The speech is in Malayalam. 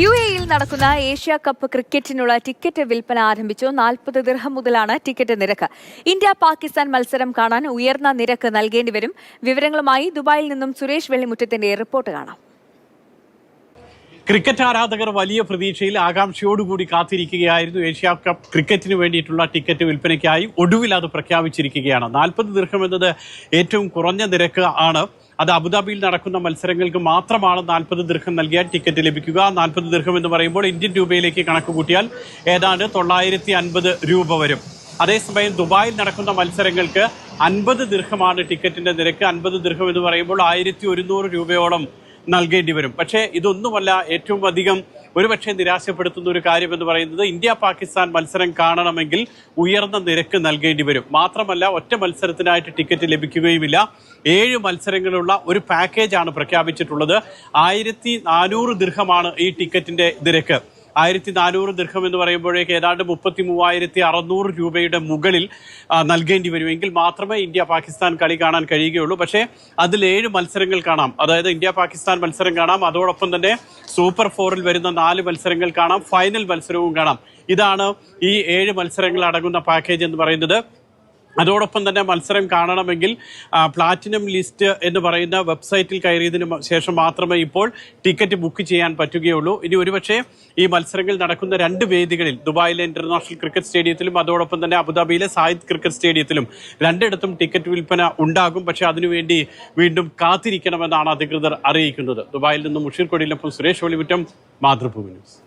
യു എയിൽ നടക്കുന്ന ഏഷ്യ കപ്പ് ക്രിക്കറ്റിനുള്ള ടിക്കറ്റ് വിൽപ്പന ആരംഭിച്ചു. നാൽപ്പത് ദിർഹം മുതലാണ് ടിക്കറ്റ് നിരക്ക്. ഇന്ത്യ പാകിസ്ഥാൻ മത്സരം കാണാൻ ഉയർന്ന നിരക്ക് നൽകേണ്ടി വരും. വിവരങ്ങളുമായി ദുബായിൽ നിന്നും സുരേഷ് വെള്ളിമുറ്റത്തിന്റെ റിപ്പോർട്ട് കാണാം. ക്രിക്കറ്റ് ആരാധകർ വലിയ പ്രതീക്ഷയിൽ ആകാംക്ഷയോടുകൂടി കാത്തിരിക്കുകയായിരുന്നു. ഏഷ്യ കപ്പ് ക്രിക്കറ്റിന് വേണ്ടിയിട്ടുള്ള ടിക്കറ്റ് വിൽപ്പനയ്ക്കായി ഒടുവിൽ അത് പ്രഖ്യാപിച്ചിരിക്കുകയാണ്. നാൽപ്പത് ദീർഘം എന്നത് ഏറ്റവും കുറഞ്ഞ നിരക്ക് ആണ്. അത് അബുദാബിയിൽ നടക്കുന്ന മത്സരങ്ങൾക്ക് മാത്രമാണ് നാൽപ്പത് ദീർഘം നൽകിയാൽ ടിക്കറ്റ് ലഭിക്കുക. നാൽപ്പത് ദീർഘം എന്ന് പറയുമ്പോൾ ഇന്ത്യൻ രൂപയിലേക്ക് കണക്ക് കൂട്ടിയാൽ ഏതാണ്ട് തൊള്ളായിരത്തി അൻപത് രൂപ വരും. അതേസമയം ദുബായിൽ നടക്കുന്ന മത്സരങ്ങൾക്ക് അൻപത് ദീർഘമാണ് ടിക്കറ്റിന്റെ നിരക്ക്. അൻപത് ദീർഘം എന്ന് പറയുമ്പോൾ ആയിരത്തി ഒരുന്നൂറ് രൂപയോളം നൽകേണ്ടി വരും. പക്ഷേ ഇതൊന്നുമല്ല ഏറ്റവും അധികം ഒരുപക്ഷെ നിരാശപ്പെടുത്തുന്ന ഒരു കാര്യം എന്ന് പറയുന്നത് ഇന്ത്യ പാകിസ്ഥാൻ മത്സരം കാണണമെങ്കിൽ ഉയർന്ന നിരക്ക് നൽകേണ്ടി വരും. മാത്രമല്ല ഒറ്റ മത്സരത്തിനായിട്ട് ടിക്കറ്റ് ലഭിക്കുകയുമില്ല. ഏഴ് മത്സരങ്ങളുള്ള ഒരു പാക്കേജാണ് പ്രഖ്യാപിച്ചിട്ടുള്ളത്. ആയിരത്തി നാനൂറ് ദീർഘമാണ് ഈ ടിക്കറ്റിന്റെ നിരക്ക്. ആയിരത്തി നാനൂറ് ദീർഘം എന്ന് പറയുമ്പോഴേക്ക് ഏതാണ്ട് മുപ്പത്തി മൂവായിരത്തി അറുന്നൂറ് രൂപയുടെ മുകളിൽ നൽകേണ്ടി വരുമെങ്കിൽ മാത്രമേ ഇന്ത്യ പാകിസ്ഥാൻ കളി കാണാൻ കഴിയുകയുള്ളൂ. പക്ഷേ അതിൽ ഏഴ് മത്സരങ്ങൾ കാണാം. അതായത് ഇന്ത്യ പാകിസ്ഥാൻ മത്സരം കാണാം. അതോടൊപ്പം തന്നെ സൂപ്പർ ഫോറിൽ വരുന്ന നാല് മത്സരങ്ങൾ കാണാം. ഫൈനൽ മത്സരവും കാണാം. ഇതാണ് ഈ ഏഴ് മത്സരങ്ങൾ അടങ്ങുന്ന പാക്കേജ് എന്ന് പറയുന്നത്. അതോടൊപ്പം തന്നെ മത്സരം കാണണമെങ്കിൽ പ്ലാറ്റിനം ലിസ്റ്റ് എന്ന് പറയുന്ന വെബ്സൈറ്റിൽ കയറിയതിന് ശേഷം മാത്രമേ ഇപ്പോൾ ടിക്കറ്റ് ബുക്ക് ചെയ്യാൻ പറ്റുകയുള്ളൂ. ഇനി ഒരുപക്ഷെ ഈ മത്സരങ്ങൾ നടക്കുന്ന രണ്ട് വേദികളിൽ ദുബായിലെ ഇന്റർനാഷണൽ ക്രിക്കറ്റ് സ്റ്റേഡിയത്തിലും അതോടൊപ്പം തന്നെ അബുദാബിയിലെ സായിദ് ക്രിക്കറ്റ് സ്റ്റേഡിയത്തിലും രണ്ടിടത്തും ടിക്കറ്റ് വിൽപ്പന ഉണ്ടാകും. പക്ഷേ അതിനുവേണ്ടി വീണ്ടും കാത്തിരിക്കണമെന്നാണ് അധികൃതർ അറിയിക്കുന്നത്. ദുബായിൽ നിന്നും മുഷീർ കൊടിയിലൊപ്പം സുരേഷ് ഒളിമുറ്റം മാതൃഭൂമി ന്യൂസ്.